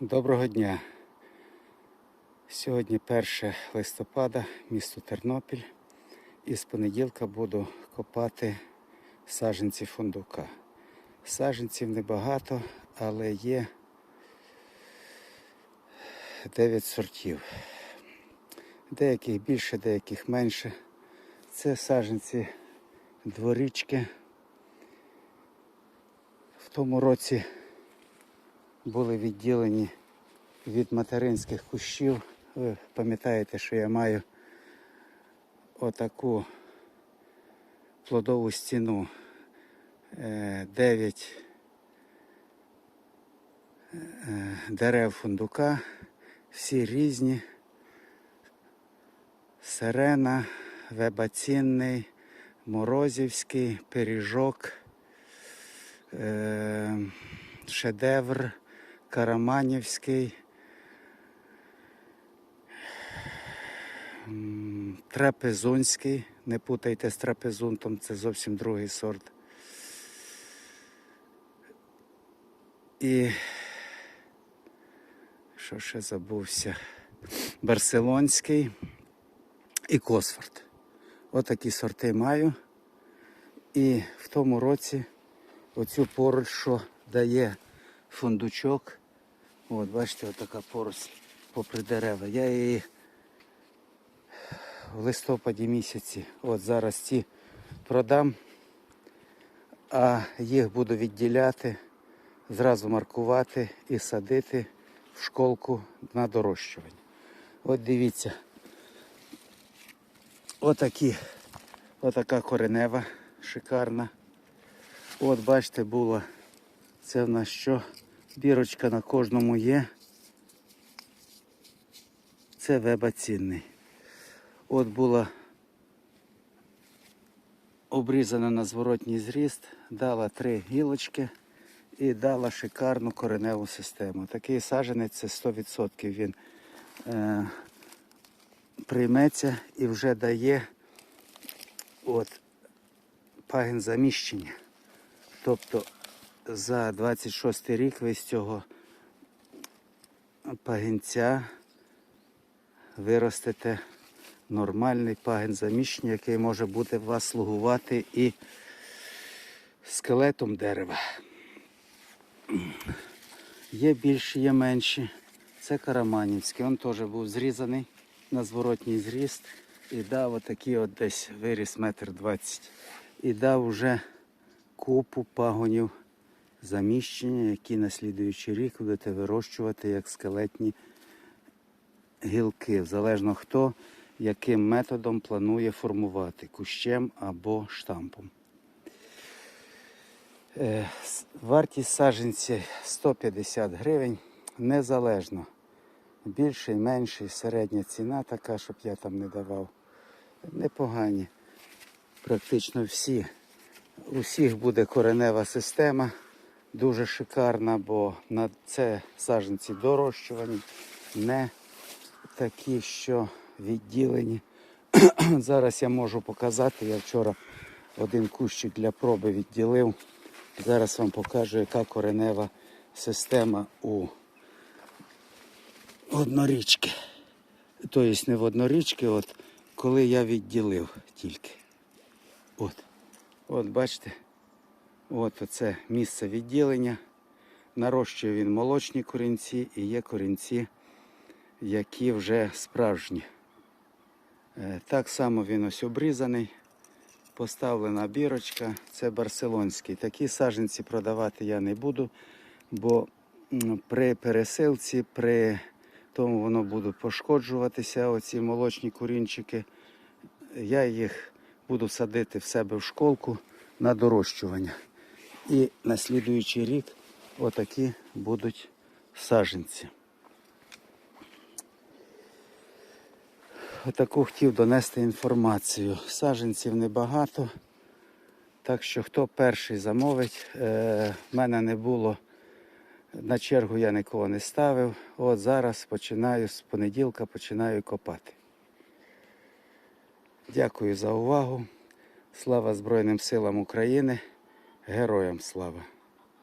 Доброго дня. Сьогодні 1 листопада, місто Тернопіль. І з понеділка буду копати саджанці фундука. Саджанців небагато, але є 9 сортів. Деяких більше, деяких менше. Це саджанці дворічки. В тому році були відділені від материнських кущів. Ви пам'ятаєте, що я маю отаку плодову стіну. Е, Дев'ять е, дерев фундука, всі різні. Сирена, вебацінний, морозівський, пиріжок, е, шедевр, караманівський, трапезунський. Не путайте з трапезунтом, це зовсім другий сорт. І що ще забувся? Барселонський і Косфорд. Отакі сорти маю. І в тому році оцю поруч, що дає фундучок. От, бачите, отака поросль попри дерева. Я її в листопаді місяці, от зараз ці продам, а їх буду відділяти, зразу маркувати і садити в школку на дорощування. От дивіться. Отакі, отака коренева шикарна. От бачите, була. Це в нас що? Бірочка на кожному є. Це веба цінний. От була обрізана на зворотній зріст, дала три гілочки і дала шикарну кореневу систему. Такий саджанець це 100% він е, прийметься і вже дає от, пагін заміщення. Тобто за 26 рік ви з цього пагінця виростете нормальний пагін заміщення, який може бути вас слугувати і скелетом дерева. Є більші, є менші. Це Караманівський. Він теж був зрізаний на зворотній зріст і дав отакий от десь виріс метр двадцять. І дав уже купу пагонів заміщення, які на слідуючий рік будете вирощувати як скелетні гілки, залежно хто яким методом планує формувати кущем або штампом. Е, Вартість саджанці 150 гривень незалежно. Більший, менший, середня ціна така, щоб я там не давав. Непогані. Практично всі. У всіх буде коренева система, дуже шикарна, бо на це саджанці дорощувані, не такі, що відділені. Зараз я можу показати. Я вчора один кущик для проби відділив. Зараз вам покажу, яка коренева система у однорічки. Тобто не в однорічки, от коли я відділив тільки. От. От бачите, от оце місце відділення. Нарощує він молочні корінці і є корінці, які вже справжні. Е, Так само він ось обрізаний. Поставлена бірочка, це барселонський. Такі саджанці продавати я не буду, бо при пересилці, при тому воно буде пошкоджуватися, оці молочні корінчики. Я їх буду садити в себе в школку на дорощування. І на слідуючий рік отакі будуть саджанці. Отаку хотів донести інформацію. Саджанців небагато. Так що хто перший замовить, е, в мене не було. На чергу я нікого не ставив. От зараз починаю з понеділка починаю копати. Дякую за увагу. Слава Збройним силам України. Героям слава!